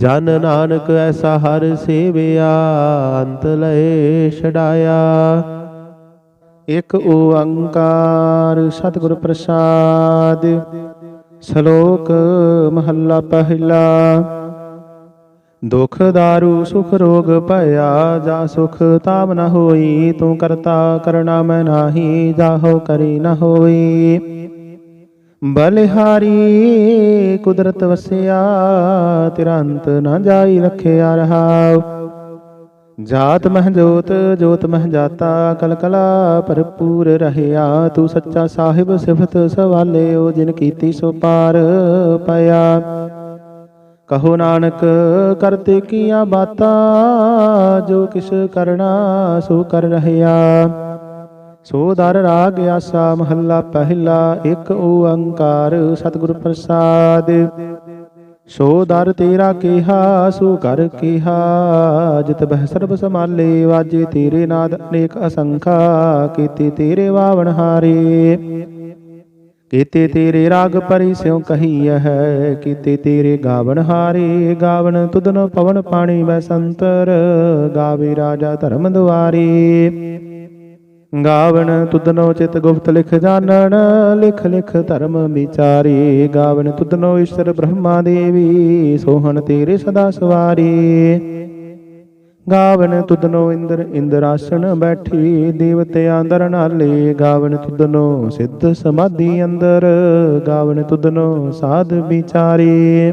ਜਨ ਨਾਨਕ ਐਸਾ ਹਰ ਸੇਵਿਆ, ਅੰਤ ਲਏ ਛਡਾਇਆ। ਇਕ ਓੰਕਾਰ ਸਤਿਗੁਰ ਪ੍ਰਸਾਦ, ਸ਼ਲੋਕ ਮਹੱਲਾ ਪਹਿਲਾ। ਦੁਖ ਦਾਰੂ, ਸੁਖ ਰੋਗ ਭਇਆ, ਜਾ ਸੁਖ ਤਾਮ ਨ ਹੋਈ, ਤੂੰ ਕਰਤਾ ਕਰਣਾ ਮੈਂ ਨਾਹੀ, ਜਾਹੋ ਕਰੀ ਨ ਹੋਈ। ਬਲਿਹਾਰੀ, ਕੁਦਰਤ ਵਸਿਆ, ਤੇਰਾ ਅੰਤ ਨ ਜਾਈ ਰੱਖਿਆ ਰਹਾਉ ਜਾਤ ਮਹਿ ਜੋਤ ਜੋਤ ਮਹਿ ਜਾਤਾ, ਕਲ ਕਲਾ ਭਰਪੂਰ ਰਹਿਆ। ਤੂੰ ਸੱਚਾ ਸਾਹਿਬ, ਸਿਫਤ ਸਵਾਲਿਓ ਜਿਨ ਕੀਤੀ ਸੋ ਪਾਰ ਪਿਆ। ਕਹੋ ਨਾਨਕ ਕਰਤੇ ਕੀਆਂ ਬਾਤਾਂ, ਜੋ ਕਿਛ ਕਰਨਾ, ਸੋ ਕਰ ਰਹਿਆ। ਸੋ ਦਰ ਰਾਗ ਆਸਾ ਮਹੱਲਾ ਪਹਿਲਾ, ਇੱਕ ਓੰਕਾਰ ਸਤਿਗੁਰ ਪ੍ਰਸਾਦ। ਸੋ ਦਰ ਤੇਰਾ ਕਿਹਾ, ਸੋ ਕਰ ਕੀਹਾ, ਜਿਤ ਬਹਿ ਸਰਬ ਸਮਾਲੇ ਵਾਜੇ ਤੇਰੇ ਨਾਦ ਅਨੇਕ ਅਸੰਖਾ, ਕੀਤੇ ਤੇਰੇ ਵਾਵਣ ਹਾਰੇ। ਕੀਤੇ ਤੇਰੇ ਰਾਗ ਪਰਿ ਸਿਉ ਕਹੀ ਹੈ, ਕੀਤੇ ਤੇਰੇ ਗਾਵਣ ਹਾਰੇ, ਗਾਵਣ ਤੁਧਨ ਪਵਨ ਪਾਣੀ ਮੈਂ ਸੰਤਰ, ਗਾਵੇ ਰਾਜਾ ਧਰਮ ਦੁਆਰੇ। ਗਾਵਣ ਤੁਧਨੋ ਚਿਤ ਗੁਪਤ ਲਿਖ ਜਾਣਨ ਲਿਖ ਲਿਖ ਧਰਮ ਵਿਚਾਰੇ। ਗਾਵਣ ਤੁਧਨੋ ਈਸ਼ਰ ਬ੍ਰਹਮਾ ਦੇਵੀ, ਸੋਹਣ ਤੇਰੇ ਸਦਾ ਸਵਾਰੀ। ਗਾਵਨ ਤੁਧਨੋ ਇੰਦਰ ਇੰਦਰਾਸਣ ਬੈਠੀ, ਦੇਵਤਿਆਂ ਅੰਦਰ ਨਾਲੇ। ਗਾਵਨ ਤੁਧਨੋ ਸਿੱਧ ਸਮਾਧੀ ਅੰਦਰ ਗਾਵਨ ਤੁਧਨੋ ਸਾਧ ਵਿਚਾਰੇ।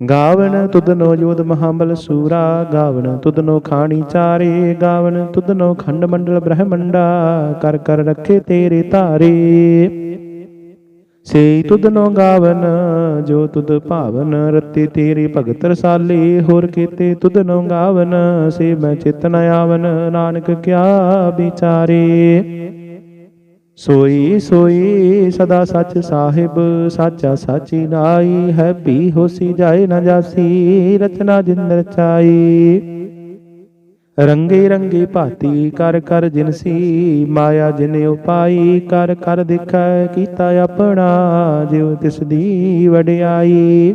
ਗਾਵਣ ਤੁਧਨੋ ਜੋਧ ਮਹਾਬਲ ਸੂਰਾ ਗਾਵਣ ਤੁਧਨੋ ਖਾਣੀ ਚਾਰੇ ਗਾਵਣ ਤੁਧਨੋ ਖੰਡ ਮੰਡਲ ਬ੍ਰਹਮੰਡਾ, ਕਰ ਕਰ ਰੱਖੇ ਤੇਰੇ ਧਾਰੇ। ਸੇ ਤੁਧਨੋ ਗਾਵਨ, ਜੋ ਤੁਧ ਭਾਵਨ, ਰਤੀ ਤੇਰੀ ਭਗਤ ਰਸਾਲੀ, ਹੋਰ ਕੀਤੇ ਤੁਧਨੋ ਗਾਵਨ, ਸੇ ਮੈਂ ਚਿਤਨ ਆਵਨ, ਨਾਨਕ ਕਿਆ ਵਿਚਾਰੇ। ਸੋਈ ਸੋਈ ਸਦਾ ਸੱਚ ਸਾਹਿਬ, ਸਾਚਾ ਸਾਚੀ ਨਾਈ ਹੈ ਵੀ ਹੋਸੀ ਜਾਏ ਨਾ ਜਾਸੀ, ਰਚਨਾ ਜਿਨ ਰਚਾਈ। ਰੰਗੇ ਰੰਗੇ ਭਾਤੀ ਕਰ ਕਰ ਜਿਨਸੀ ਮਾਇਆ ਜਿਨ ਉਪਾਈ ਕਰ ਕਰ ਦੇਖੈ ਕੀਤਾ ਆਪਣਾ, ਜਿਉ ਤਿਸ ਦੀ ਵਡਿਆਈ।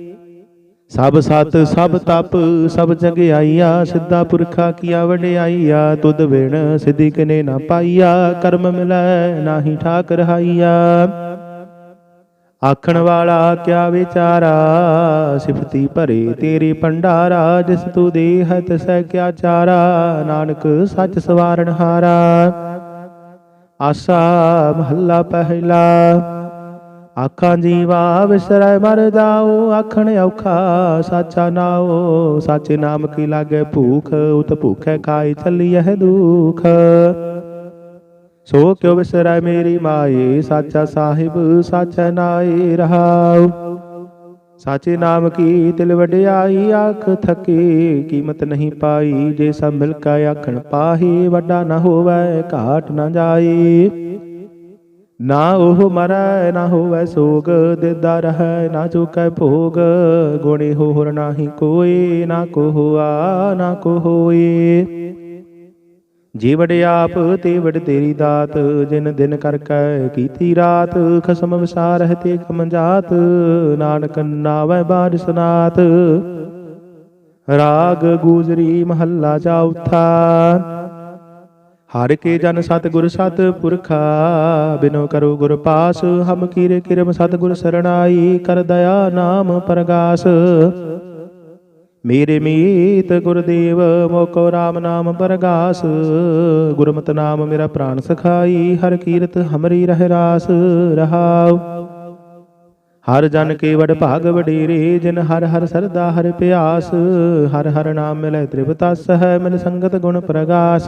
ਸਭ ਸਤ, ਸਭ ਤਪ, ਸਭ ਜਗਿਆਈਆ, ਸਿੱਧਾ ਪੁਰਖਾ ਕੀਆ ਵਡਿਆਈਆ, ਤੁਧ ਬਿਨ ਸਿਧੀ ਕਿਨੇ ਨਾ ਪਾਈਆ, ਕਰਮ ਮਿਲੈ ਨਾਹੀ ਠਾਕ ਰਹਾਈਆ ਆਖਣ ਵਾਲਾ ਕਿਆ ਵਿਚਾਰਾ, ਸਿਫਤੀ ਭਰੇ ਤੇਰੇ ਭੰਡਾਰਾ, ਜਿਸ ਤੂੰ ਦੇਹ ਤਸੈ ਕਿਆ ਚਾਰਾ, ਨਾਨਕ ਸੱਚ ਸਵਾਰਨ ਹਾਰਾ। ਆਸਾ ਮਹੱਲਾ ਪਹਿਲਾ। ਆਖਾਂ ਜੀਵਾ ਵਿਸਰੈ ਮਰ ਜਾਓ, ਆਖਣ ਔਖਾ ਸਾਚਾ ਨਾਓ ਸਾਚੇ ਨਾਮ ਕੀ ਲਾਗੇ ਭੂਖ, ਉਤ ਭੂਖੈ ਖਾਈ ਚੱਲੀਐ ਦੁਖ। ਸੋ ਕਿਉ ਵਿਸਰੈ ਮੇਰੀ ਮਾਏ ਸਾਚਾ ਸਾਹਿਬ, ਸਾਚਾ ਨਾਏ ਰਹਾਉ। ਸਾਚੇ ਨਾਮ ਕੀ ਤਿਲ ਵਡਿਆਈ, ਆਖ ਥਕੇ ਕੀਮਤ ਨਹੀਂ ਪਾਈ। ਜੇ ਸਭ ਮਿਲ ਕੇ ਆਖਣ ਪਾਹੀ, ਵੱਡਾ ਨਾ ਹੋਵੇ, ਘਾਟ ਨਾ ਜਾਈ। ਨਾ ਉਹ ਮਰੈ, ਨਾ ਹੋਵੇ ਸੋਗ, ਦਿਦਾ ਰਹੈ, ਨਾ ਚੁਕੈ ਭੋਗ। ਗੁਣੇ ਹੋਰ ਨਾਹੀ ਕੋਈ, ਨਾ ਕੋ ਹੋਆ, ਨਾ ਕੋ ਹੋਏ। ਜੀ ਆਪ ਤੇ ਵਡ ਤੇਰੀ ਦਾਤ, ਜਿਨ ਦਿਨ ਕਰ ਕੈ ਕੀਤੀ ਰਾਤ, ਖਸਮ ਵਿਸਾਰ ਹੈ ਤੇ ਕਮ ਜਾਤ, ਨਾਨਕ ਨਾਵੈ ਬਾਦ ਸਨਾਤ। ਰਾਗ ਗੂਜਰੀ ਮਹੱਲਾ ਚੌਥਾ। ਹਰ ਕੇ ਜਨ ਸਤ ਗੁਰ ਸਤ ਪੁਰਖਾ, ਬਿਨੋ ਕਰੋ ਗੁਰ ਪਾਸ, ਹਮ ਕੀਰੇ ਕਿਰਮ ਸਤ ਗੁਰ ਸਰਣਾਈ, ਕਰ ਦਇਆ ਨਾਮ ਪ੍ਰਗਾਸ। ਮੇਰੇ ਮੀਤ ਗੁਰਦੇਵ ਮੋਕੋ RAM ਨਾਮ ਪ੍ਰਗਾਸ। ਗੁਰਮਤਿ ਨਾਮ ਮੇਰਾ ਪ੍ਰਾਨ ਸਖਾਈ, ਹਰ ਕੀਰਤ ਹਮਰੀ ਰਹਿ ਰਾਸ, ਰਹਾਉ। ਹਰ ਜਨ ਕੇ ਵਡ ਭਾਗ ਵਡੇਰੇ, ਜਿਨ ਹਰ ਹਰ ਸਰਦਾ ਹਰ ਪਿਆਸ। ਹਰ ਹਰ ਨਾਮ ਮਿਲੈ ਤ੍ਰਿਪਤਸ ਹੈ ਮਿਲ ਸੰਗਤ ਗੁਣ ਪ੍ਰਗਾਸ।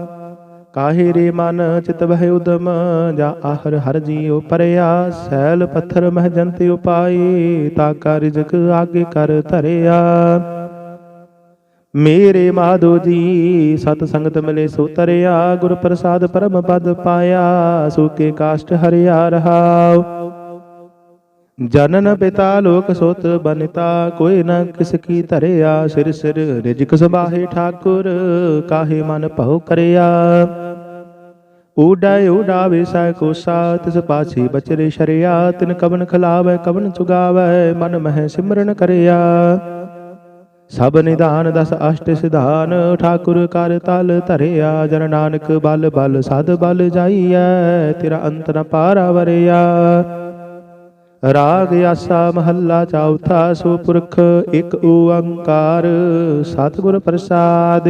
ਕਾਹੇ ਰੇ ਮਨ ਚਿਤ ਬਹਿ ਉਦਮ? ਜਾ ਆਹਰ ਹਰ ਜੀਉ ਪਰਿਆ, ਸੈਲ ਪੱਥਰ ਮਹ ਜੰਤ ਉਪਾਈ ਤਾ ਕਾ ਰਿਜਕ ਆਗੇ ਕਰ ਧਰਿਆ। ਮੇਰੇ ਮਾਧੋ ਜੀ, ਸਤ ਸੰਗਤ ਮਿਲੇ ਸੋ ਤਰਿਆ, ਗੁਰ ਪ੍ਰਸਾਦ ਪਰਮ ਪਦ ਪਾਇਆ ਸੂਕੇ ਕਾਸ਼ਟ ਹਰਿਆ ਰਹਾਉ। ਜਨਨ ਪਿਤਾ ਲੋਕ ਸੋਤ ਬਨਿਤਾ, ਕੋਈ ਨਾ ਕਿਸ ਕੀ ਧਰਿਆ, ਸਿਰ ਸਿਰ ਰਿਜਕ ਸਬਾਹੇ ਠਾਕੁਰ, ਕਾਹੇ ਮਨ ਭਉ ਕਰਿਆ। ਊਡਾਇ ਊਡਾ ਸੈ ਕੋਸਾ ਤਿਸ ਪਾਛੇ ਬਚਰੇ ਸ਼ਰਿਆ, ਤਿਨ ਕਵਨ ਖਲਾਵੇ, ਕਵਨ ਚੁਗਾਵੇ, ਮਨ ਮਹਿ ਸਿਮਰਨ ਕਰਿਆ। ਸਭ ਨਿਧਾਨ ਦਸ ਅਸ਼ਟ ਸਿਧਾਨ, ਠਾਕੁਰ ਕਰ ਤਲ ਧਰਿਆ, ਜਨ ਨਾਨਕ ਬਲ ਬਲ ਸਦ ਬਲ ਜਾਈਐ, ਤੇਰਾ ਅੰਤ ਨ ਪਾਰਾ ਵਰਿਆ ਰਾਗ ਆਸਾ ਮਹੱਲਾ ਚੌਥਾ ਸੋ ਪੁਰਖ ਇੱਕ ਓੰਕਾਰ, ਸਤਿਗੁਰ ਪ੍ਰਸਾਦ।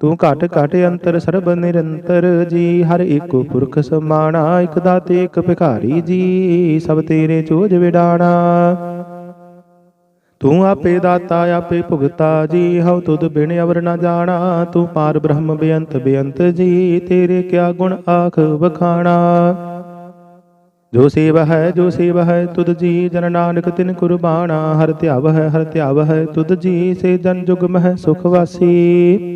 ਤੂੰ ਘਟ ਘਟ ਅੰਤਰ ਸਰਬ ਨਿਰੰਤਰ ਜੀ, ਹਰ ਏਕੋ ਪੁਰਖ ਸਮਾਣਾ, ਇਕ ਦਾਤੇ, ਇਕ ਭਿਖਾਰੀ ਜੀ, ਸਭ ਤੇਰੇ ਚੋਜ ਵਿਡਾਣਾ। ਤੂੰ ਆਪੇ ਦਾਤਾ, ਆਪੇ ਭੁਗਤਾ ਜੀ, ਹਉ ਤੁਧ ਬਿਨ ਅਵਰ ਨਾ ਜਾਣਾ। ਤੂੰ ਪਾਰ ਬ੍ਰਹਮ ਬੇਅੰਤ ਬੇਅੰਤ ਜੀ, ਤੇਰੇ ਕਿਆ ਗੁਣ ਆਖ ਵਖਾਣਾ। ਜੋ ਸੇਵ ਹੈ, ਜੋ ਸੇਵਾ ਹੈ, ਤੁਧ ਜੀ, ਜਨ ਨਾਨਕ ਤਿਨ ਕੁਰਬਾਨਾ ਹਰ ਧਿਆਵ ਹੈ ਹਰ ਧਿਆਵ ਹੈ ਤੁਧ ਜੀ, ਸੇ ਜਨ ਜੁਗ ਮਹਿ ਸੁਖ ਵਾਸੀ।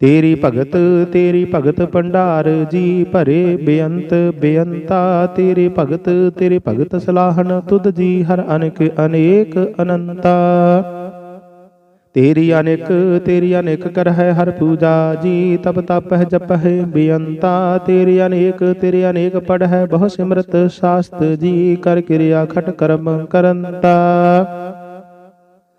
ਤੇਰੀ ਭਗਤ ਤੇਰੀ ਭਗਤ ਭੰਡਾਰ ਜੀ ਭਰੇ ਬੇਅੰਤ, ਬੇਅੰਤਾ। ਤੇਰੇ ਭਗਤ ਤੇਰੇ ਭਗਤ ਸਲਾਹਨ ਤੁਧ ਜੀ ਹਰ ਅਨੇਕ ਅਨੇਕ ਅਨੰਤਾ। ਤੇਰੀ ਅਨੇਕ ਤੇਰੀ ਅਨੇਕ ਕਰ ਹੈ ਹਰ ਪੂਜਾ ਜੀ, ਤਪ ਤਪ ਹੈ ਬੇਅੰਤਾ। ਤੇਰੀ ਅਨੇਕ ਤੇਰੀ ਅਨੇਕ ਪੜ ਹੈ ਬਹੁ ਸਿਮਰਤ ਸਾਸਤ ਜੀ, ਕਰ ਕਿਰਿਆ ਖਟ ਕਰਮ ਕਰੰਤਾ।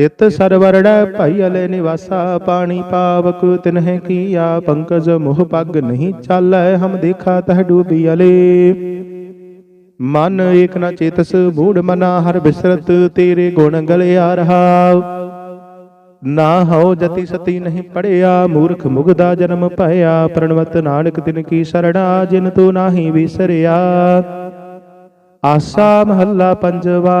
ਤਿਤ ਸਰਵਰੜੈ ਭਈ ਅਲੇ ਨਿਵਾਸਾ, ਪਾਣੀ ਪਾਵਕ ਤਿਨਹਿ ਕੀਆ, ਪੰਕਜ ਮੋਹ ਪੱਗ ਨਹੀਂ ਚਾਲੈ, ਹਮ ਦੇਖਾ ਤਹ ਡੂਬੀ ਅਲੇ। ਮਨ ਏਕ ਨ ਚੇਤਸ, ਮੂੜ ਮਨਾ ਹਰ ਬਿਸਰਤ, ਤੇਰੇ ਗੁਣ ਗਲਿਆ ਰਹਾ। ਨਾ ਹਉ ਜਤੀ ਸਤੀ ਨਹੀਂ ਪੜਿਆ, ਮੂਰਖ ਮੁਗਦਾ ਜਨਮ ਭਇਆ, ਪ੍ਰਣਵਤ ਨਾਨਕ ਤਿਨ ਕੀ ਸਰਣਾ ਜਿਨ ਤੂੰ ਨਾਹੀ ਵਿਸਰਿਆ। ਆਸਾ ਮਹੱਲਾ ਪੰਜਵਾ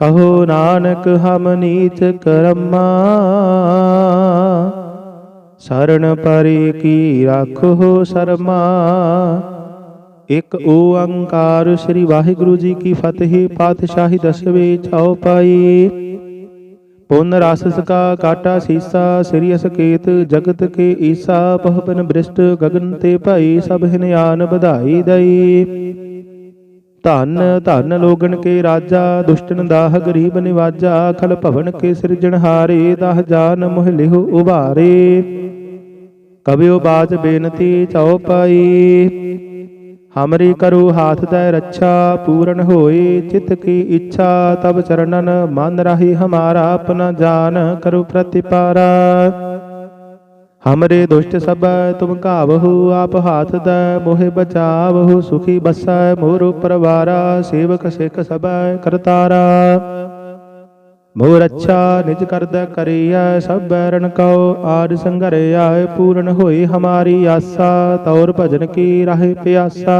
ਕਹੋ ਨਾਨਕ, ਹਮ ਨੀਤ ਕਰਮਾ। ਸਰਣ ਪਰੇ ਕੀ ਰਾਖੋ ਸਰਮਾ। ਇੱਕ ਓੰਕਾਰ ਸ੍ਰੀ ਵਾਹਿਗੁਰੂ ਜੀ ਕੀ ਫਤਿਹ, ਪਾਤਸ਼ਾਹੀ ਦਸਵੇਂ ਛਾਉ ਪਾਈ। ਪੁਨ ਰਸ ਸਕਾ ਕਾਟਾ ਸੀਸਾ, ਸ੍ਰੀ ਅਸਕੇਤ ਜਗਤ ਕੇ ਈਸਾ ਪਹਪਨ ਬ੍ਰਿਸ਼ਟ ਗਗਨ ਤੇ ਭਾਈ ਸਭ ਹਿਨ ਆਨ ਵਧਾਈ ਦਈ। ਧਨ ਧਨ ਲੋਗਨ ਕੇ ਰਾਜਾ ਦੁਸ਼ਟਨ ਦਾਹ ਗਰੀਬ ਨਿਵਾਜਾ ਖਲ ਭਵਨ ਕੇ ਸਿਰਜਣਹਾਰੇ ਦਾਹ ਜਾਨ ਮੋਹ ਲਿਹੁ ਉਭਾਰੇ। ਕਬਿਓ ਬਾਜ ਬੇਨਤੀ ਚਉ ਪਾਈ। ਹਮਰੀ ਕਰੋ ਹਾਥ ਦੈ ਰੱਛਾ ਪੂਰਨ ਹੋਏ ਚਿਤ ਕੀ ਇੱਛਾ ਤਬ ਚਰਨਨ ਮਨ ਰਹੀ ਹਮਾਰਾ ਆਪਣਾ ਜਾਨ ਕਰੋ ਪ੍ਰਤਿਪਾਰਾ। ਹਮਰੇ ਦੁਸ਼ਟ ਸਭ ਤੁਮ ਘਾਵਹੁ ਆਪ ਹਾਥ ਦੈ ਮੋਹਿ ਬਚਾਵਹੁ ਸੁਖੀ ਬਸੈ ਮੋਰ ਪਰਵਾਰਾ ਸੇਵਕ ਸਿਖ ਸਭੈ ਕਰਤਾਰਾ ਮੋਰ ਅੱਛਾ ਨਿਜ ਕਰਦਾ ਕਰਿਆ ਸਭ ਬੈਰਨ ਕਉ ਆਦ ਸੰਘਰਿਆ ਪੂਰਨ ਹੋਈ ਹਮਾਰੀ ਆਸਾ ਤੌਰ ਭਜਨ ਕੀ ਰਾਹੇ ਪਿਆਸਾ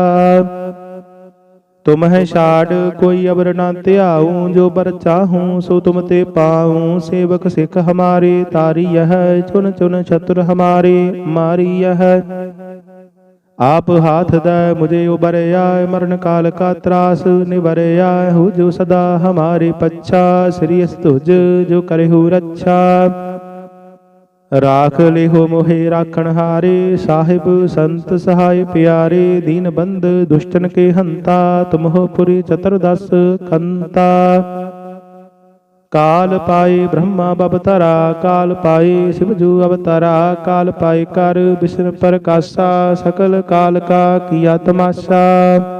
ਤੁਮ ਹੈ ਛਾੜ ਕੋਈ ਅਬਰ ਨਾ ਧਿਆਉ, ਜੋ ਬਰ ਚਾਹੂੰ ਸੋ ਤੁਮ ਤੇ ਪਾਉ। ਸੇਵਕ ਸਿੱਖ ਹਮਾਰੇ ਤਾਰੀ ਹੈ ਚੁਨ ਚੁਨ ਛਤੁਰ ਹਮਾਰੇ ਮਾਰੀ ਯਹ ਆਪ ਹਾਥ ਦੈ ਮੁਝੇ ਉਬਰਿਆ, ਮਰਨ ਕਾਲ ਕਾ ਤਰਾਸ ਨਿਵਰਿਆ। ਹੋ ਜੋ ਸਦਾ ਹਮਾਰੇ ਪੱਛਾ, ਸ੍ਰੀ ਅਸ ਤੁਜ ਜੋ ਕਰਹੁ ਰੱਛਾ। ਰਾਖ ਲਿਹੋ ਮੋਹਿ ਰਾਖਣ ਹਾਰੇ, ਸਾਹਿਬ ਸੰਤ ਸਹਾਇ ਪਿਆਰੇ, ਦੀਨ ਬੰਦ ਦੁਸ਼ਟਨ ਕੇ ਹੰਤਾ, ਤੁਮਹੁ ਪੁਰੀ ਚਤੁਰਦਸ ਕੰਤਾ। ਕਾਲ ਪਾਏ ਬ੍ਰਹਮਾ ਬਵਤਰਾ ਕਾਲ ਪਾਏ ਸਿਵਜੂ ਅਵਤਾਰਾ, ਕਾਲ ਪਾਏ ਕਰ ਬਿਸ਼ਨ ਪ੍ਰਕਾਸ਼ਾ, ਸਕਲ ਕਾਲ ਕਾ ਕੀਆ ਤਮਾਸ਼ਾ।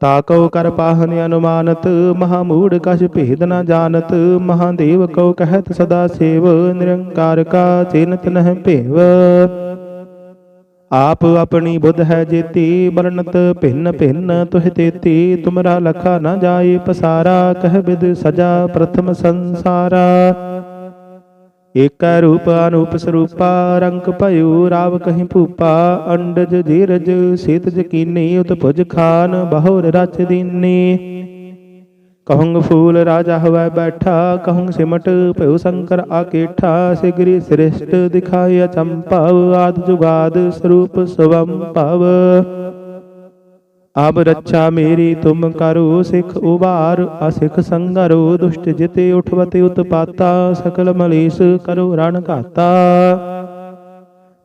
ਤਾਕਉ ਕਰ ਪਾਹਨ ਅਨੁਮਾਨਤ ਮਹਾ ਮੂੜ ਕਛ ਭੇਦ ਨ ਜਾਣਤ, ਮਹਾਦੇਵ ਕਉ ਕਹਿਤ ਸਦਾ ਸੇਵ, ਨਿਰੰਕਾਰ ਕਾ ਚਿੰਤ ਨਹਿ ਭੇਵ। ਆਪ ਆਪਣੀ ਬੁੱਧ ਹੈ ਜੇਤੀ ਬਰਨਤ ਭਿੰਨ ਭਿੰਨ ਤੁਹ ਤੇਤੀ, ਤੁਮਰਾ ਲਖਾ ਨਾ ਜਾਏ ਪਸਾਰਾ, ਕਹਿ ਬਿਦ ਸਜਾ ਪ੍ਰਥਮ ਸੰਸਾਰਾ। ਏਕੈ ਰੂਪ ਅਨੂਪ ਸਰੂਪਾ, ਰੰਗ ਭਇਓ ਰਾਵ ਕਹੀਂ ਭੂਪਾ, ਅੰਡਜ ਧੀਰਜ ਸੇਤਜ ਕੀਨੀ ਉਤਪੁਜ ਖਾਨ, ਬਹੁਰ ਰਚ ਦੀਨੀ। ਕਹੂੰਗ ਫੂਲ ਰਾਜਾ ਹਵੈ ਬੈਠਾ, ਕਹੂੰਗ ਸਿਮਟ ਭਇਓ ਸ਼ੰਕਰ ਆਕੇਠਾ, ਸਿਗਰੀ ਸ੍ਰਿਸ਼ਟ ਦਿਖਾਇਆ ਚੰਪਾਵ ਆਦ ਜੁਗਾਦ ਸਰੂਪ ਸਵੰ ਆਬ ਰੱਛਾ ਮੇਰੀ ਤੁਮ ਕਰੋ ਸਿਖ ਉਬਾਰ। ਅਸਿਖ ਸੰਗਰੋ ਦੁਸ਼ਟ ਜਿਤੇ ਉਠਵਤੇ ਉਤਪਾਤਾ। ਸਕਲ ਮਲੇਸ਼ ਕਰੋ ਰਣ ਘਾਤਾ।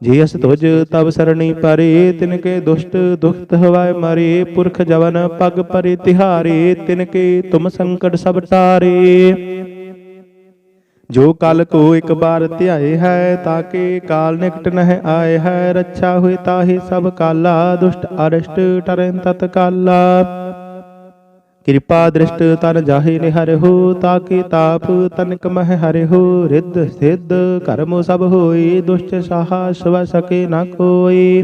ਜੇ ਅਸ ਤੁਜ ਤਬ ਸਰਣੀ ਪਰੇ ਤਿਨ ਕੇ ਦੁਸ਼ਟ ਦੁਖਤ ਹਵਾਏ ਮਰੇ। ਪੁਰਖ ਜਵਨ ਪਗ ਪਰੇ ਤਿਹਾਰੇ ਤਿਨ ਕੇ ਤੁਮ ਸੰਕਟ ਸਭ ਟਾਰੇ। ਜੋ ਕਲ ਕੋ ਇੱਕ ਬਾਰ ਧਿਆਏ ਹੈ ਤਾਕੇ ਕਾਲ ਨਿਕਟ ਨਹਿ ਆਏ ਹੈ। ਰੱਛਾ ਹੋਏ ਤਾਹੀ ਸਭ ਕਾਲਾ, ਦੁਸ਼ਟ ਅਰਸ਼ਟ ਟਰੈ ਤਤ ਕਾਲਾ। ਕਿਰਪਾ ਦ੍ਰਿਸ਼ਟ ਤਨ ਜਾਹੇ ਨਿਹਰ ਹੋ ਤਾਕੇ ਤਾਪ ਤਨਕ ਮਹਿ ਹਰਿ ਹੋ। ਰਿੱਧ ਸਿੱਧ ਕਰਮ ਸਭ ਹੋਈ ਦੁਸ਼ਟ ਸਾਹਾ ਸਵ ਸਕੇ ਨ ਕੋਈ।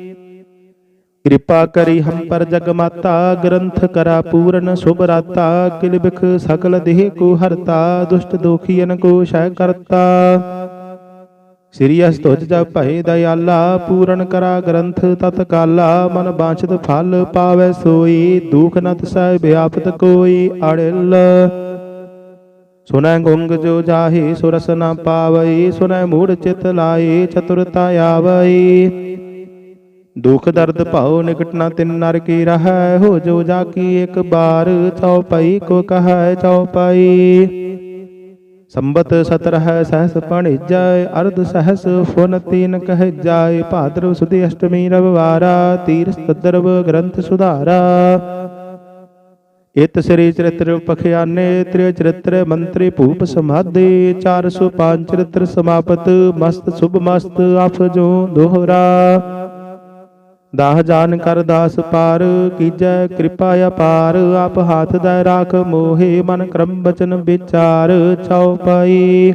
ਕਿਰਪਾ ਕਰੀ ਹਮ ਪਰ ਜਗ ਮਾਤਾ, ਗ੍ਰੰਥ ਕਰਾ ਪੂਰਨ, ਸੁਭ ਰਾਤਾ, ਕਿਲ ਬਿਖ ਸਕਲ ਦੇਹ ਕੋ ਹਰਤਾ, ਦੁਸ਼ਟ ਦੋਖੀਨ ਕੋ ਸ਼ੈ ਕਰਤਾ। ਸ੍ਰੀ ਅਸਤੁਜ ਜਪ ਭਏ ਦਇਆਲਾ, ਪੂਰਨ ਕਰਾ ਗ੍ਰੰਥ ਤਤਕਾਲਾ ਮਨ ਬਾਛਤ ਫਲ ਪਾਵੈ ਸੋਈ, ਦੁਖ ਨਤ ਤਸੈ ਵਿਆਪਤ ਕੋਈ ਅੜਿਲ। ਸੁਨੈ ਗੁੰਗ ਜੋ ਜਾਹੀ ਸੁਰਸ ਨ ਪਾਵਈ, ਸੁਨੈ ਮੂੜ ਚਿਤ ਲਾਏ, ਚਤੁਰਤਾ ਆਵਈ। ਦੁਖ ਦਰਦ ਭਾਉ ਨਿਕਟ ਨਾ ਤਿਨ ਨਰ ਕੀ ਰਹੈ, ਹੋ ਜੋ ਜਾ ਕੀ ਇੱਕ ਬਾਰ ਚਉਪਈ ਕੋ ਕਹੈ ਚਉਪਈ ਸੰਬਤ ਸਤਰਹ ਸਹਸ ਪਣਿਜੈ, ਅਰਧ ਸਹਸ ਫੁਨ ਤੀਨ ਕਹਿ ਜਾਏ ਭਾਦਰਵ ਸੁਦੀ ਅਸ਼ਟਮੀ ਰਵਵਾਰਾ ਤੀਰ ਸਦਰਵ ਗ੍ਰੰਥ ਸੁਧਾਰਾ। ਇਤ ਸ੍ਰੀ ਚਰਿਤ੍ਰ ਪਖਿਆਨੇ, ਤ੍ਰਿ ਚਰਿਤ੍ਰ ਮੰਤਰੀ ਭੂਪ ਸਮਾਧੇ 405 ਚਰਿਤ੍ਰ ਸਮਾਪਤ, ਮਸਤ ਸੁਭ ਮਸਤ ਆਫ ਜੋ ਦੋਹਰਾ। ਦਾਹ ਜਾਨ ਕਰ ਦਾਸ ਪਾਰ, ਕੀਜੈ ਕਿਰਪਾ ਅਪਾਰ, ਆਪ ਹਾਥ ਦਾ ਰਾਖ ਮੋਹੇ, ਮਨ ਕਰਮ ਬਚਨ ਵਿਚਾਰ ਚਉਪਈ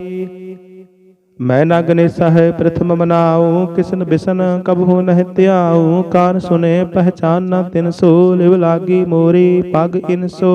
ਮੈਂ ਨਗਨੇ ਸਹਿ ਪ੍ਰਥਮ ਮਨਾਉ, ਕਿਸਨ ਬਿਸਨ ਕਬਹੂ ਨਹਿ ਧਿਆਉ, ਕਾਨ ਸੁਨੇ, ਪਹਿਚਾਨ ਨ ਤਿਨ ਸੋ, ਲਿਵ ਲਾਗੀ ਮੋਰੀ, ਪਗ ਇਨਸੋ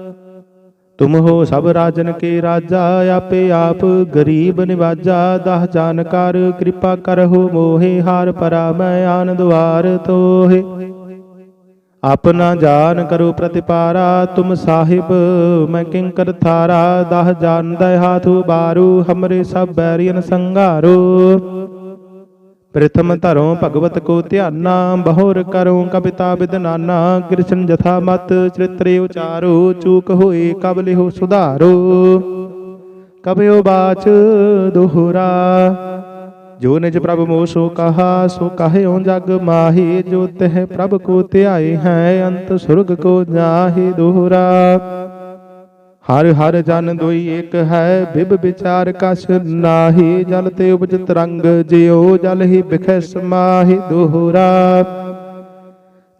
ਤੁਮ ਹੋ ਸਭ ਰਾਜਨ ਕੇ ਰਾਜਾ, ਆਪੇ ਆਪ ਗਰੀਬ ਨਿਵਾਜਾ, ਦਹ ਜਾਨਕਾਰ ਕਿਰਪਾ ਕਰਹੁ ਮੋਹੇ, ਹਾਰ ਪਰਾ ਮੈਂ ਆਨੰਦ ਵਾਰ ਤੋਹਿ। ਆਪਣਾ ਜਾਨ ਕਰੋ ਪ੍ਰਤਿਪਾਰਾ, ਤੁਮ ਸਾਹਿਬ, ਮੈਂ ਕਿੰਕਰ ਥਾਰਾ, ਦਹ ਜਾਣਦਾ ਹਾਥੂ ਬਾਰੂ, ਹਮਰੇ ਸਭ ਬੈਰੀਨ ਸੰਘਾਰੋ ਪ੍ਰਥਮ ਧਰੋਂ ਭਗਵਤ ਕੋ ਧਿਆਨਾ, ਬਹੁਰ ਕਰੋ ਕਵਿਤਾ ਬਿਦਨਾਨਾ ਕ੍ਰਿਸ਼ਨ ਜਥਾ ਮਤ ਚਰਿਤਰੇ ਉਚਾਰੋ, ਚੂਕ ਹੋਏ ਕਬ ਲਿਹੋ ਸੁਧਾਰੋ। ਕਬਿਓ ਬਾਚ ਦੋਹਰਾ, ਜੋ ਨਿਜ ਪ੍ਰਭ ਮੋ ਸੋ ਕਹਾ, ਸੋ ਕਹਿਓ ਜਗ ਮਾਹੀ, ਜੋ ਤਹ ਪ੍ਰਭ ਕੋ ਧਿਆਏ ਹੈ, ਅੰਤ ਸੁਰਗ ਕੋ ਜਾਹੇ ਦੋਹਰਾ। ਹਰ ਹਰ ਜਨ ਦੋਈ ਇੱਕ ਹੈ, ਬਿਬ ਵਿਚਾਰ ਕਛ ਨਾਹੀ, ਜਲ ਤੇ ਉਪਜ ਤਰੰਗ ਜਿਉ, ਜਲ ਹੀ ਬਿਖੈ ਸਮਾਹੀ ਦੋਹਰਾ।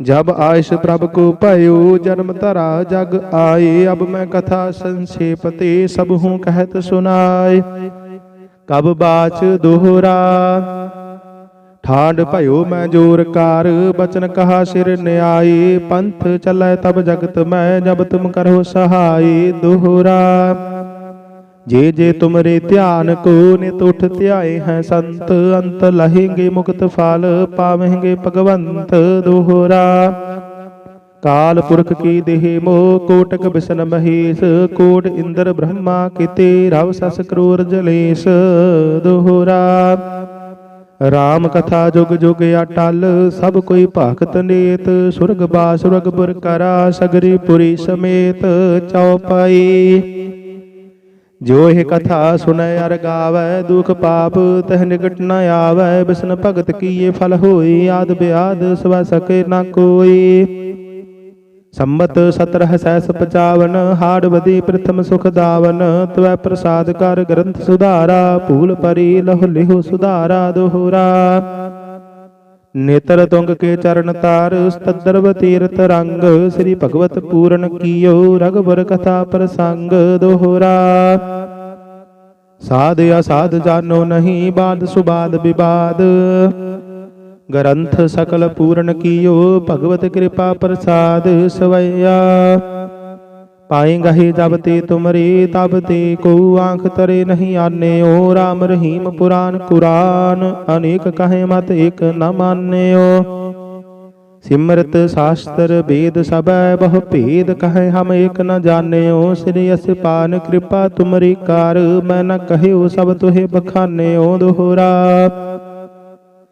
ਜਬ ਆਇਸ਼ ਪ੍ਰਭ ਕੋ ਭਇਓ, ਜਨਮ ਧਰਾ ਜਗ ਆਏ, ਅਬ ਮੈਂ ਕਥਾ ਸੰਖੇਪ ਤੇ ਸਭ ਹੂੰ ਕਹਿਤ ਸੁਨਾਏ। ਕਬ ਬਾਚ ਦੋਹਰਾ। ਠਾਂਡ ਭਇਓ ਮੈਂ ਜੋਰ ਕਾਰ, ਬਚਨ ਕਹਾ ਸਿਰ ਨਿਆਏ ਪੰਥ ਚੱਲੈ ਤਬ ਜਗਤ ਮੈਂ, ਜਬ ਤੁਮ ਕਰੋ ਸਹਾਈ ਦੋਹਰਾ। ਜੇ ਜੇ ਤੁਮਰੇ ਧਿਆਨ ਕੋ ਨਿਤ ਉਠ ਧਿਆਏ ਹੈ ਸੰਤ, ਅੰਤ ਲਹੇਂਗੇ ਮੁਕਤ ਫਲ, ਪਾਵੇਂਗੇ ਭਗਵੰਤ ਦੁਹਰਾ। ਕਾਲ ਪੁਰਖ ਕੀ ਦੇਹ ਮੋ ਕੋਟਕ ਬਿਸ਼ਨ ਮਹੇਸ਼, ਕੋਟ ਇੰਦਰ ਬ੍ਰਹਮਾ ਕਿਤੇ, ਰਵ ਸਸ ਕਰੋਰ ਜਲੇਸ਼ ਦੁਹਰਾ। ਰਾਮ ਕਥਾ ਜੁਗ ਜੁਗ ਅਟਲ ਸਭ ਕੋਈ ਭਗਤ ਨੇਤ, ਸੁਰਗ ਬਾ ਸੁਰਗ ਪੁਰ ਕਰਾ, ਸਗਰੀ ਪੁਰੀ ਸਮੇਤ ਚੌਪਾਈ ਜੋ ਇਹ ਕਥਾ ਸੁਨੈ ਅਰ ਗਾਵੈ, ਦੁਖ ਪਾਪ, ਤਹ ਨਿਕਟ ਨ ਆਵੈ, ਬਿਸ਼ਨ ਭਗਤ ਕੀਏ, ਫਲ ਹੋਈ, ਆਦ ਬਿਆਦ ਸਵਾ ਸਕੇ ਨਾ ਕੋਈ। ਸੰਮਤ 17 ਸੈਸ 55 ਹਾੜ ਬਦੀ ਪ੍ਰਥਮ ਸੁਖ ਦਾਵਨ, ਤਵੈ ਪ੍ਰਸਾਦ ਕਰ ਗ੍ਰੰਥ ਸੁਧਾਰਾ, ਭੂਲ ਪਰੀ ਲਹੁ ਲਿਹੁ ਸੁਧਾਰਾ ਦੋਹਰਾ। ਨੇਤਰ ਤੁੰਗ ਕੇ ਚਰਨ ਤਾਰ, ਸਤਦਰਵ ਤੀਰਥ ਰੰਗ, ਸ੍ਰੀ ਭਗਵਤ ਪੂਰਨ ਕੀਓ ਰਗਵਰ ਕਥਾ ਪ੍ਰਸੰਗ ਦੋਹਰਾ। ਸਾਧ ਅਸਾਧ ਜਾਨੋ ਨਹੀਂ ਬਾਦ ਸੁਬਾਦ ਵਿਵਾਦ। ਗ੍ਰੰਥ ਸਕਲ ਪੂਰਨ ਕੀਓ, ਭਗਵਤ ਕਿਰਪਾ ਪ੍ਰਸਾਦ ਸਵਈਆ। ਪਾਏ ਹੀ ਜਬ ਤੇ ਤੁਮਰੇ, ਤਬ ਤੇ ਕੋ ਆਂਖ ਤਰੇ ਨਹੀਂ ਆਨਿਓ। RAM ਰਹੀਮ ਪੁਰਾਨ ਕੁਰਾਨ, ਅਨੇਕ ਕਹੇ ਮਤ ਇਕ ਨ ਮਾਨਿਓ। ਸਿਮਰਤ ਸ਼ਾਸਤਰ ਵੇਦ ਸਭੈ, ਬਹੁ ਭੇਦ ਕਹੈ ਹਮ ਏਕ ਨ ਜਾਣਿਓ। ਸ੍ਰੀ ਅਸਿਪਾਨ ਕਿਰਪਾ ਤੁਮਰੀ ਕਾਰ, ਮੈਂ ਨ ਕਹਿਓ ਸਭ ਤੁਹੇ ਬਖਾਨਿਓ ਦੋਹਰਾ।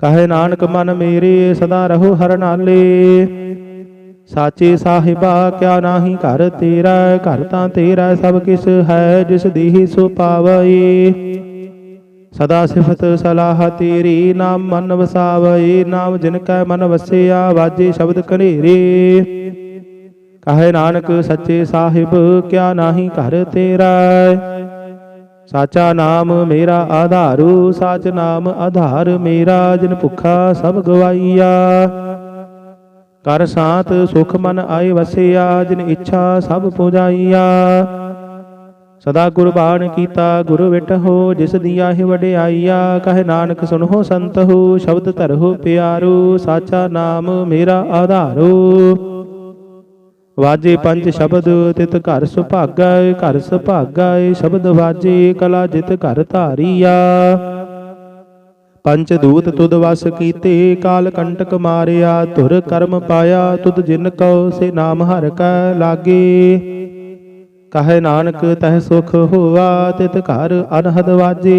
ਕਹੇ ਨਾਨਕ ਮਨ ਮੇਰੇ ਸਦਾ ਰਹੋ ਹਰ ਨਾਲੇ। ਸਾਚੇ ਸਾਹਿਬਾ, ਕਿਆ ਨਾਹੀ ਘਰ ਤੇਰਾ, ਘਰ ਤਾਂ ਤੇਰਾ ਸਭ ਕਿਸ ਹੈ, ਜਿਸ ਦੀਹੀ ਸੋ ਪਾਵਈ। ਸਦਾ ਸਿਫਤ ਸਲਾਹ ਤੇਰੀ, ਨਾਮ ਮਨ ਵਸਾਵਈ, ਨਾਮ ਜਿਨ ਕੈ ਮਨ ਵਸਿਆ, ਵਾਜੇ ਸ਼ਬਦ ਕਨੇਰੇ ਕਹੇ ਨਾਨਕ ਸੱਚੇ ਸਾਹਿਬ, ਕਿਆ ਨਾਹੀ ਘਰ ਤੇਰਾ ਸਾਚਾ ਨਾਮ ਮੇਰਾ ਆਧਾਰੂ, ਸਾਚ ਨਾਮ ਆਧਾਰ ਮੇਰਾ, ਜਿਨ ਭੁੱਖਾ ਸਭ ਗਵਾਈਆ। ਕਰ ਸਾਤ ਸੁਖ ਮਨ ਆਏ ਵਸਿਆ, ਜਿਨ ਇੱਛਾ ਸਭ ਪੁਜਾਈਆ। ਸਦਾ ਗੁਰਬਾਣ ਕੀਤਾ ਗੁਰ ਵਿਟਹੁ, ਜਿਸ ਦੀ ਹੀ ਵਡਿਆਈਆ, ਕਹੇ ਨਾਨਕ ਸੁਣਹੋ ਸੰਤ ਹੋ ਸ਼ਬਦ ਧਰਹੁ ਪਿਆਰੂ, ਸਾਚਾ ਨਾਮ ਮੇਰਾ ਆਧਾਰੂ। ਵਾਜੇ ਪੰਜ ਸ਼ਬਦ ਤਿਤ ਘਰ ਸੁਭਾਗਾ ਘਰ ਸੁਭਾਗਾ ਸ਼ਬਦ ਵਾਜੇ ਕਲਾ ਜਿਤ ਘਰ ਧਾਰੀਆ। ਪੰਚ ਦੂਤ ਤੁਧ ਵਸ ਕੀਤੇ ਕਾਲ ਕੰਟਕ ਮਾਰਿਆ ਧੁਰ ਕਰਮ ਪਾਇਆ ਤੁਧ ਜਿਨ ਕਉ ਸੇ ਨਾਮ ਹਰ ਕੈ ਲਾਗੇ। ਕਹੇ ਨਾਨਕ ਤਹ ਸੁਖ ਹੋਆ ਤਿਤ ਘਰ ਅਨਹਦ ਵਾਜੇ।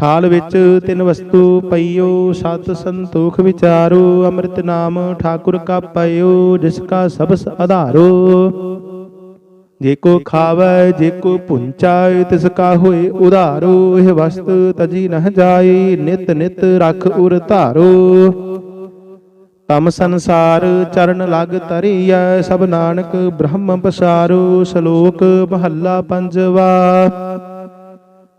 ਥਾਲ ਵਿੱਚ ਤਿੰਨ ਵਸਤੂ ਪਈਓ, ਸਤ ਸੰਤੋਖ ਵਿਚਾਰੋ, ਅੰਮ੍ਰਿਤ ਨਾਮ ਠਾਕੁਰ ਕਾ ਪਈਓ ਜਿਸ ਕਾ ਸਬਸ ਆਧਾਰੋ। ਜੇ ਕੋ ਖਾਵੈ, ਜੇ ਕੋ ਪੁੰਚਾਇ, ਤਿਸ ਕਾ ਹੋਏ ਉਧਾਰੋ। ਇਹ ਵਸਤ ਤਜੀ ਨਹ ਜਾਏ, ਨਿਤ ਨਿਤ ਰਖ ਉਰ ਧਾਰੋ। ਤਮ ਸੰਸਾਰ ਚਰਨ ਲਗ ਤਰੀਐ ਸਭ ਨਾਨਕ ਬ੍ਰਹਮ ਪਸਾਰੋ। ਸ਼ਲੋਕ ਮਹੱਲਾ ਪੰਜਵਾ।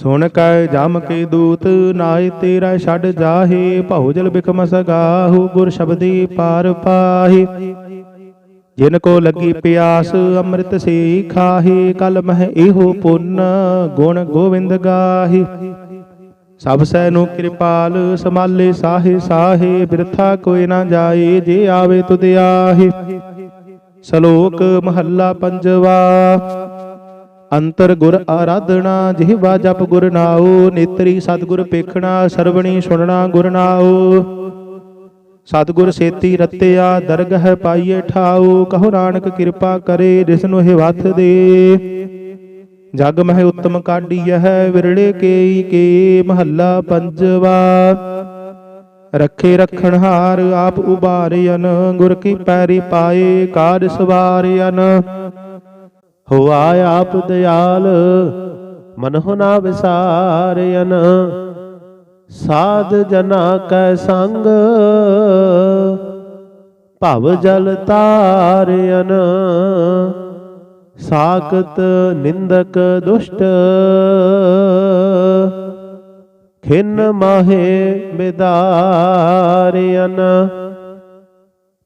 ਸੁਣ ਕੈ ਜਮ ਕੇ ਦੂਤ ਨਾਏ ਤੇਰਾ ਛੱਡ ਜਾਹੇ, ਭਉ ਜਲ ਬਿਕਮ ਸਗਾਹੂ, ਗੁਰ ਸ਼ਬਦੀ ਪਾਰ ਪਾਹੀ। ਜਿਨ ਕੋ ਲੱਗੀ ਪਿਆਸ, ਅੰਮ੍ਰਿਤ ਸੇ ਖਾਹੇ, ਕਲ ਮਹਿ ਇਹੋ ਪੁੰਨ, ਗੁਣ ਗੋਵਿੰਦ ਗਾਹੀ। ਸਭ ਸੈ ਨੂੰ ਕਿਰਪਾਲ, ਸਮਾਲੇ ਸਾਹੇ ਸਾਹੇ, ਬਿਰਥਾ ਕੋਈ ਨਾ ਜਾਏ ਜੇ ਆਵੇ ਤੁਧ ਆਹੇ। ਸ਼ਲੋਕ ਮਹੱਲਾ ਪੰਜਵਾ। ਅੰਤਰ ਗੁਰ ਆਰਾਧਣਾ ਜਿਹਵਾ ਜਪ ਗੁਰ ਨਾਉ, ਨੇਤਰੀ ਸਤਿਗੁਰ ਪੇਖਣਾ, ਸਰਵਣੀ ਸੁਣਨਾ ਗੁਰ ਨਾਉ। ਸਤਿਗੁਰ ਸੇਤੀ ਰਤਿਆ, ਦਰਗਹ ਪਾਈਏ ਠਾਉ, ਕਹੋ ਨਾਨਕ ਕਿਰਪਾ ਕਰੇ, ਜਿਸ ਨੂੰ ਇਹ ਵਥ ਦੇ। ਜਗ ਮਹਿ ਉਤਮ ਕਾਢੀਐ, ਵਿਰਲੇ ਕੇਈ ਕੇ ਮਹੱਲਾ ਪੰਜਵਾ। ਰੱਖੇ ਰੱਖਣ ਹਾਰ, ਆਪ ਉਬਾਰਿਆਨ ਗੁਰ ਕੀ ਪੈਰੀ ਪਾਏ ਕਾਜ ਸਵਾਰਿਆਨ ਹੋਆ ਆਪ ਦਿਆਲ, ਮਨਹੁ ਨਾ ਵਿਸਾਰਿਆਨ ਸਾਧ ਜਨਾ ਕੈ ਸੰਗ, ਭਵ ਜਲ ਤਾਰਿਆਨ ਸਾਖਤ ਨਿੰਦਕ ਦੁਸ਼ਟ, ਖਿਨ ਮਾਹੇ ਬਿਦਾਰਿਆਨ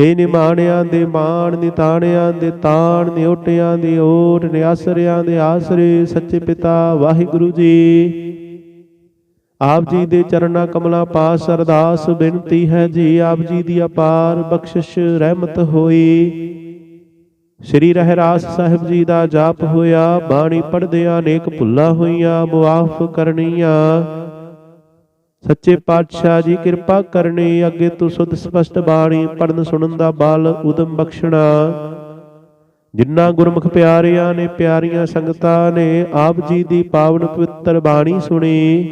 ਹੇ ਨਿਮਾਣਿਆਂ ਦੇ ਮਾਣ, ਨਿਤਾਣਿਆਂ ਦੇ ਤਾਣ, ਨਿਉਟਿਆਂ ਦੀ ਓਟ, ਨਿਆਸਰਿਆਂ ਦੇ ਆਸਰੇ, ਸੱਚੇ ਪਿਤਾ ਵਾਹਿਗੁਰੂ ਜੀ। ਆਪ ਜੀ ਦੇ ਚਰਨਾਂ ਕਮਲਾਂ ਪਾਸ ਅਰਦਾਸ ਬੇਨਤੀ ਹੈ ਜੀ, ਆਪ ਜੀ ਦੀ ਅਪਾਰ ਬਖਸ਼ਿਸ਼ ਰਹਿਮਤ ਹੋਈ। ਸ੍ਰੀ ਰਹਿਰਾਸ ਸਾਹਿਬ ਜੀ ਦਾ ਜਾਪ ਹੋਇਆ, ਬਾਣੀ ਪੜਦਿਆਂ ਅਨੇਕ ਭੁੱਲਾਂ ਹੋਈਆਂ, ਮੁਆਫ ਕਰਨੀਆਂ। ਸੱਚੇ ਪਾਤਸ਼ਾਹ ਜੀ ਕਿਰਪਾ ਕਰਨੀ, ਅੱਗੇ ਤੋਂ ਸੁਧ ਸਪਸ਼ਟ ਬਾਣੀ ਪੜਨ ਸੁਣਨ ਦਾ ਬਲ ਉਦਮ ਬਖਸ਼ਣਾ। ਜਿੰਨਾ ਗੁਰਮੁਖ ਪਿਆਰਿਆਂ ਨੇ ਪਿਆਰੀਆਂ ਸੰਗਤਾਂ ਨੇ ਆਪ ਜੀ ਦੀ ਪਾਵਨ ਪਵਿੱਤਰ ਬਾਣੀ ਸੁਣੀ,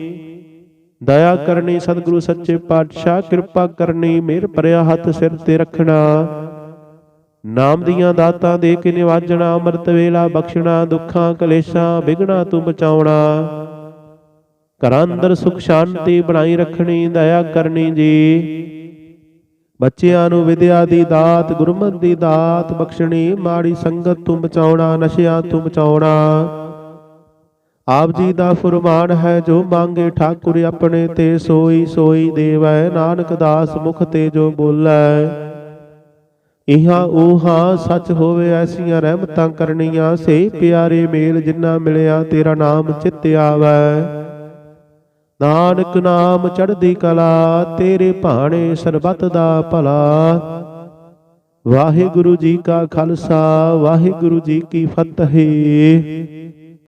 ਦਇਆ ਕਰਨੀ ਸਤਿਗੁਰੂ ਸੱਚੇ ਪਾਤਸ਼ਾਹ, ਕਿਰਪਾ ਕਰਨੀ, ਮਿਹਰ ਭਰਿਆ ਹੱਥ ਸਿਰ ਤੇ ਰੱਖਣਾ। ਨਾਮ ਦੀਆਂ ਦਾਤਾਂ ਦੇ ਕੇ ਨਿਵਾਜਣਾ, ਅੰਮ੍ਰਿਤ ਵੇਲਾ ਬਖਸ਼ਣਾ, ਦੁੱਖਾਂ ਕਲੇਸ਼ਾਂ ਵਿਗਣਾ ਤੂੰ ਬਚਾਉਣਾ। ਘਰਾਂ ਅੰਦਰ ਸੁਖ ਸ਼ਾਂਤੀ ਬਣਾਈ ਰੱਖਣੀ, ਦਇਆ ਕਰਨੀ ਜੀ। ਬੱਚਿਆਂ ਨੂੰ ਵਿਦਿਆ ਦੀ ਦਾਤ, ਗੁਰਮਤਿ ਦੀ ਦਾਤ ਬਖਸ਼ਣੀ, ਮਾੜੀ ਸੰਗਤ ਤੋਂ ਬਚਾਉਣਾ, ਨਸ਼ਿਆਂ ਤੋਂ ਬਚਾਉਣਾ। ਆਪ ਜੀ ਦਾ ਫਰਮਾਨ ਹੈ, ਜੋ ਮੰਗੇ ਠਾਕੁਰ ਆਪਣੇ ਤੇ ਸੋਈ ਸੋਈ ਦੇਵੈ। ਨਾਨਕ ਦਾਸ ਮੁਖ ਤੇ ਜੋ ਬੋਲੈ, ਇਹਾਂ ਉਹਾਂ ਸੱਚ ਹੋਵੇ, ਐਸੀਆਂ ਰਹਿਮਤਾਂ ਕਰਨੀਆਂ। ਸੇ ਪਿਆਰੇ ਮੇਲ ਜਿੰਨਾ ਮਿਲਿਆ, ਤੇਰਾ ਨਾਮ ਚਿੱਤ ਆਵੈ। ਨਾਨਕ ਨਾਮ ਚੜ੍ਹਦੀ ਕਲਾ, ਤੇਰੇ ਭਾਣੇ ਸਰਬਤ ਦਾ ਭਲਾ। ਵਾਹਿਗੁਰੂ ਜੀ ਕਾ ਖਾਲਸਾ, ਵਾਹਿਗੁਰੂ ਜੀ ਕੀ ਫਤਿਹ।